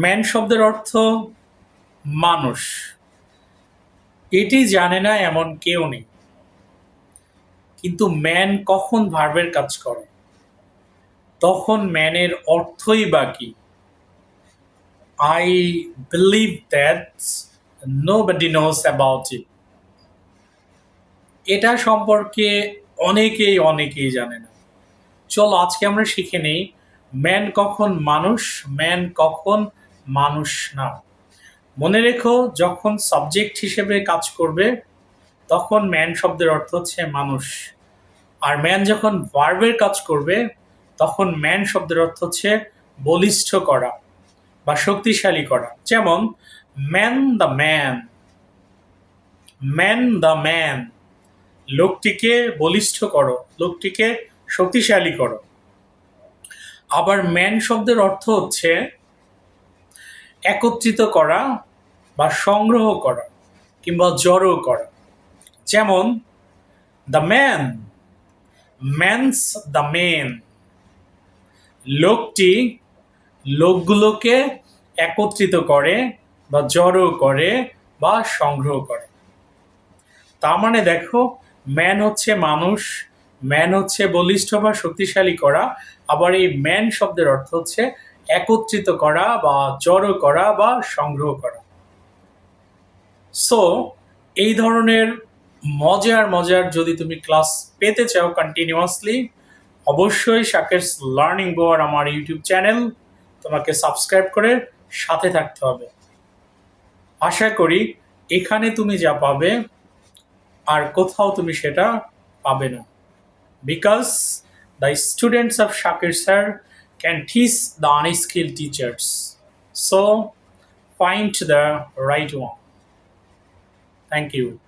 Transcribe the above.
Man শব্দের অর্থ মানুষ। এটি জানে না এমন কেউ নেই। কিন্তু ম্যান কখন ভার্বের কাজ করে? তখন ম্যানের অর্থই বা কি? I believe that nobody knows about it এটা সম্পর্কে অনেকেই অনেকেই জানে না। চলো আজকে আমরা শিখে নেই, ম্যান কখন মানুষ, ম্যান কখন মানুষ না। মনে রেখো, যখন সাবজেক্ট হিসেবে কাজ করবে, তখন ম্যান শব্দের অর্থ হচ্ছে মানুষ। আর ম্যান যখন ভার্বের কাজ করবে, তখন ম্যান শব্দের অর্থ হচ্ছে বলিষ্ঠ করা বা শক্তিশালী করা। যেমন man the man man the man লোকটিকে বলিষ্ঠ করো, লোকটিকে শক্তিশালী করো। আবার ম্যান শব্দের অর্থ হচ্ছে একত্রিত করা বা সংগ্রহ করা কিংবা জড়ো করা। যেমন the man man's the men লোকটি লোকগুলোকে একত্রিত করে বা জড়ো করে বা সংগ্রহ করে। তার মানে দেখো ম্যান হচ্ছে মানুষ ম্যান হচ্ছে বলিষ্ঠ বা শক্তিশালী করা। আবার এই ম্যান শব্দের অর্থ হচ্ছে একত্রিত করা বা জড়ো করা বা সংগ্রহ করা। সো এই ধরনের মজার মজার যদি তুমি ক্লাস পেতে চাও কন্টিনিউয়াসলি অবশ্যই শাকের লার্নিং বোয়ার আমার ইউটিউব চ্যানেল তোমাকে সাবস্ক্রাইব করে সাথে থাকতে হবে। আশা করি এখানে তুমি যা পাবে, আর কোথাও তুমি সেটা পাবে না। Because the students of Shakir sir can teach the unskilled teachers. So find the right one. Thank you.